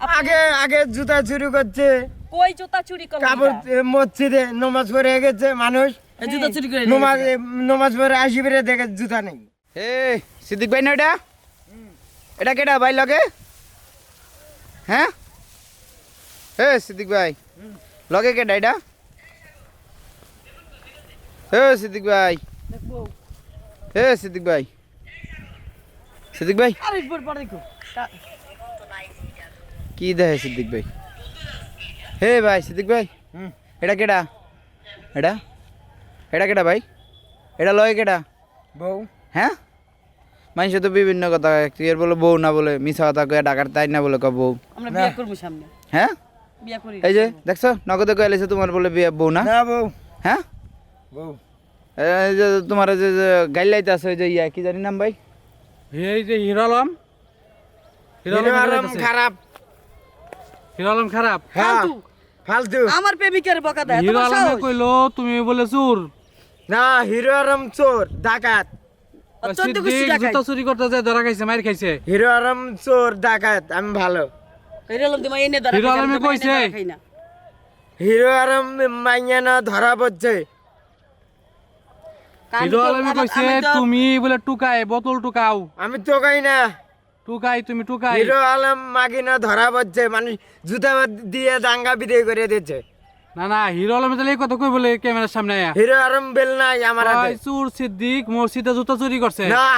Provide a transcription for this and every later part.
আগে আগে জুতা চুরি করছে। কই জুতা চুরি করল কাপড় মসজিদে নমাজ পড়ে গেছে মানুষ। এই জুতা চুরি করে নমাজ নমাজ পড়ে আসি বেড়ে দেখে জুতা নেই। এ সিদ্দিক ভাই না এটা? এটা কেটা ভাই লগে? হ্যাঁ? এ সিদ্দিক ভাই। লগে কেটা এটা? এ সিদ্দিক ভাই। এ সিদ্দিক ভাই। সিদ্দিক ভাই। আরে পর পর দেখো। কি দেখে সিদ্দিক ভাই? হে ভাই সিদ্দিক ভাই। এটা কেটা এটা? এটা কেটা ভাই? এটা লয় কেটা বউ। হ্যাঁ? মানুষে তো বিভিন্ন কথা ক্লিয়ার বলে বউ না বলে মিশা কথা কয়ে ডাকার তাই না বলে বউ। আমরা বিয়ে করব সামনে। হ্যাঁ? বিয়ে করি। এই যে দেখছ? নগদে কয়ে এলেছে তোমার বলে বিয়ে বউ না? না বউ। হ্যাঁ? বউ। এই যে তোমার যে গাইড লাইতে আছে ওই যে ইয়া কি জানি নাম ভাই? এই যে হিরো আলম হিরো হিরো আলম আলম খারাপ। হিরো আলম খারাপ? হ্যাঁ ফালতু। ফালতু। আমার প্রেমিকের বকা দেয়। হিরো তোমার আলমে সাহস? কইলো তুমি বলে চোর। না হিরো আলম চোর ডাকাত। আর চোদ্দ সিদ্দিক জুতা চুরি করতে যায় ধরা খাইছে মার খাইছে। হিরো আলম চোর ডাকাত আমি ভালো। হিরো আলম তোমার এনে ধরা হিরো আলমে কইছে? ধরা খাই না। হিরো আলম মাইয়া না ধরা পড়ছে। হিরো আলমে কইছে তুমি বলে টুকাই বোতল টুকাও। আমি তো কই না। টুকাই তুমি টুকাই। হিরো আলম মাগিনা ধরা পড়ছে মানুষ জুতা দিয়ে দাঙ্গা বিদায় করে দিচ্ছে না না হিরো আলমে তাহলে এই কথা কই বলে ক্যামেরার সামনে আয়া? হিরো আলম বেল নাই আমার হাতে। চোর সিদ্দিক মসজিদে জুতা চুরি করছে। না।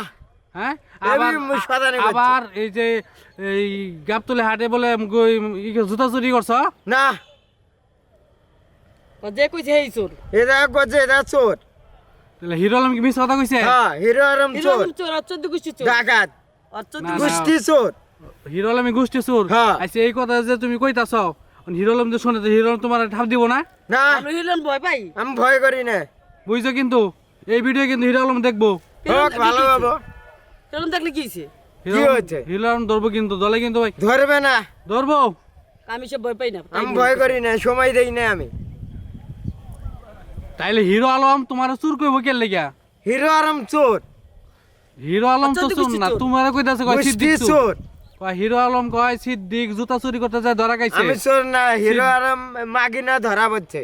হ্যাঁ? আবার আবার এই যে এই গাবতলে হাটে বলে জুতা চুরি করছ? না। যে কইছে এই চোর। এটা করছে এটা চোর। তাহলে হিরো আলম কি মিছ কথা কইছে? হ্যাঁ হিরো আলম চোর। চোর চোর। ডাকাত। গোষ্ঠী গোষ্ঠী চোর। হিরো আলমী গোষ্ঠী চোর। হ্যাঁ। আচ্ছা এই কথা যে তুমি কইতাছ হিরো আলম যে শুনে হিরো আলম তোমার ঠাপ দিব না? না। আমরা হিরো আলম ভয় পাই। আমি ভয় করি না। বুঝছ কিন্তু? এই ভিডিও কিন্তু হিরো আলম দেখব হোক ভালো হিরো আলম দেখলে কি হইছে? কি হয়েছে? হিরো আলম ধরবো কিন্তু দলে কিন্তু ভাই। ধরবে না। ধরবো? আমি সব ভয় পাই না। আমি ভয় করি না সময় দেই না আমি। তাইলে হিরো আলম তোমার চুর কইব কে লেগা হিরো আলম চোর। হিরো আলম তো চুর গোষ্ঠী না। তোমার কইতাছে কয় সিদ্দিক চোর। কয় হিরো আলম কয় সিদ্দিক জুতা চুরি করতে যায় ধরা খাইছে। আমি চোর না হিরো আলম মাগিনা ধরা পড়ছে।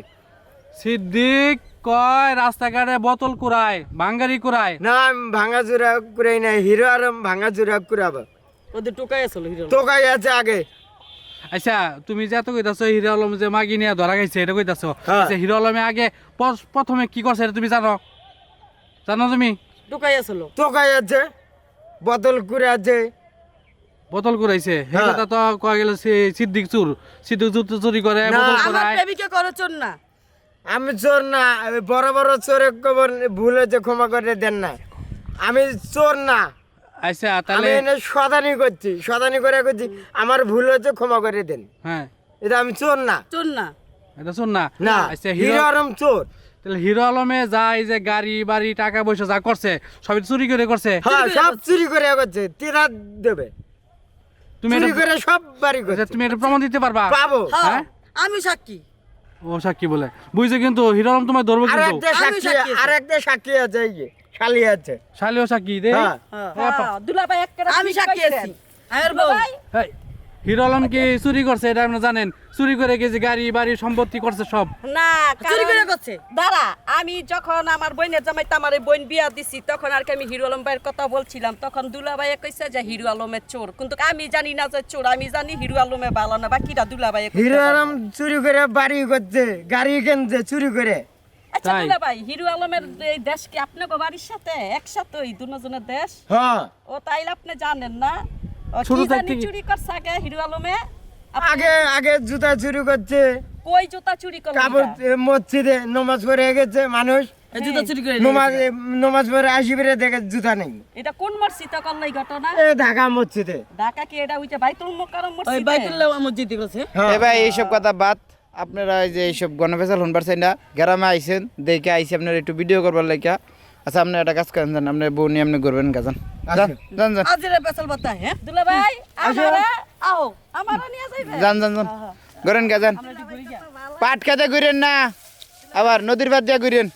সিদ্দিক কয় রাস্তাঘাটে বোতল কুড়ায় ভাঙ্গারি কুড়ায়। না আমি ভাঙা চুরা কুড়াই না হিরো আলম ভাঙা চুরা কুড়াবো। ওদের টোকাই আসলো হিরো। তোকাই আছে আগে। আচ্ছা তুমি যে এত কইতাছো হিরো আলম যে মাগি নিয়ে ধরা খাইছে এটা কইতাছো? হ্যাঁ। আচ্ছা হিরো আলমে আগে পর- প্রথমে কি করছে এটা তুমি জানো? জানো তুমি? টোকাই আছে আছে। তো কয়ে গেল সিদ্দিক চুর। সিদ্দিক চুরি করে আমার প্রেমিকা করো চোর না। আমি চোর না বড় বড় খবর ভুল হয়েছে ক্ষমা করে দেন না। আমি চোর না। আচ্ছা আমি তাহলে এনে সদানি করছি সদানি করে করছি আমার ভুল হয়েছে ক্ষমা করে দেন। হ্যাঁ। এটা আমি চোর না। চোর না। এটা শোন না। না আচ্ছা হিরো হিরো চোর। তাহলে হিরো আলমে যা এই যে গাড়ি বাড়ি টাকা পয়সা যা করছে সবই চুরি করে করছে। হ্যাঁ সব চুরি করে করছে তিরা দেবে। তুমি চুরি করে সব বাড়ি আচ্ছা, করছে। তুমি এটা প্রমাণ দিতে পারবা? পাবো। হ্যাঁ হ্যাঁ? আমি সাক্ষী। ও সাক্ষী বলে। বুঝছ কিন্তু হিরো আলম তোমার ধরবো কিন্তু। আর একটা সাক্ষী আছে। এই যে শালি আছে। শালিও সাক্ষী দে হ্যাঁ। হ্যাঁ। দুলাভাই একটা আমি সাক্ষী আছি। বউ। এই, হিরো আলম কি চুরি করছে? এটা আপনি জানেন। চুরি করে গেছে গাড়ি বাড়ি সম্পত্তি করছে সব। না চুরি করে করছে? দাঁড়া আমি যখন আমার বোনের জামাইতে আমার বোন বিয়া দিছি তখন আর কি আমি হিরো আলম ভাইয়ের কথা বলছিলাম। তখন দুলাভাইয়ে কইছে যে হিরো আলমের চোর। কিন্তু আমি জানি না যে চোর আমি জানি হিরো আলমে ভালো না বাকিরা দুলাভাইয়ে হিরো। আলম চুরি করে বাড়ি করছে গাড়ি কিনছে চুরি করে। আচ্ছা? দুলাভাই হিরো আলমের এই দেশ কি আপনাকে বাড়ির সাথে? একসাথে ওই দুজনের দেশ? হ্যাঁ। ও তাইলে আপনি জানেন না? ছোট কি জানি থাকতে- চুরি করছে আগে হিরো আলমে? আগে আগে জুতা চুরি করছে। কই জুতা চুরি করল কাপড় মসজিদে নমাজ পড়ে গেছে মানুষ। জুতা চুরি করে নমাজ নমাজ পড়ে আসি দেখে জুতা নেই। এটা কোন মসজিদে করল ঘটনা? এ ঢাকা মসজিদে। ঢাকা কি এটা ওইটা বাইতুল মোকাররম ওই মসজিদ? করছে হ্যাঁ। এ ভাই এইসব কথা বাদ। আপনারা এই যে এইসব গণফেসাল হন পারছেন না গ্রামে আইছেন দেখে আইসি আপনার একটু ভিডিও করবার লাগিয়া আচ্ছা আপনি একটা কাজ করেন জান আপনার বউ নিয়ে আপনি ঘুরবেন কাজান যান যান যান আজ এর পেছাল বাতা হ্যাঁ দুলাভাই আমারা আও আমারা নিয়ে যাইবে? যান যান যান করেন কাজান পাট খেতে ঘুরেন না আবার নদীর বাদ দিয়ে ঘুরেন।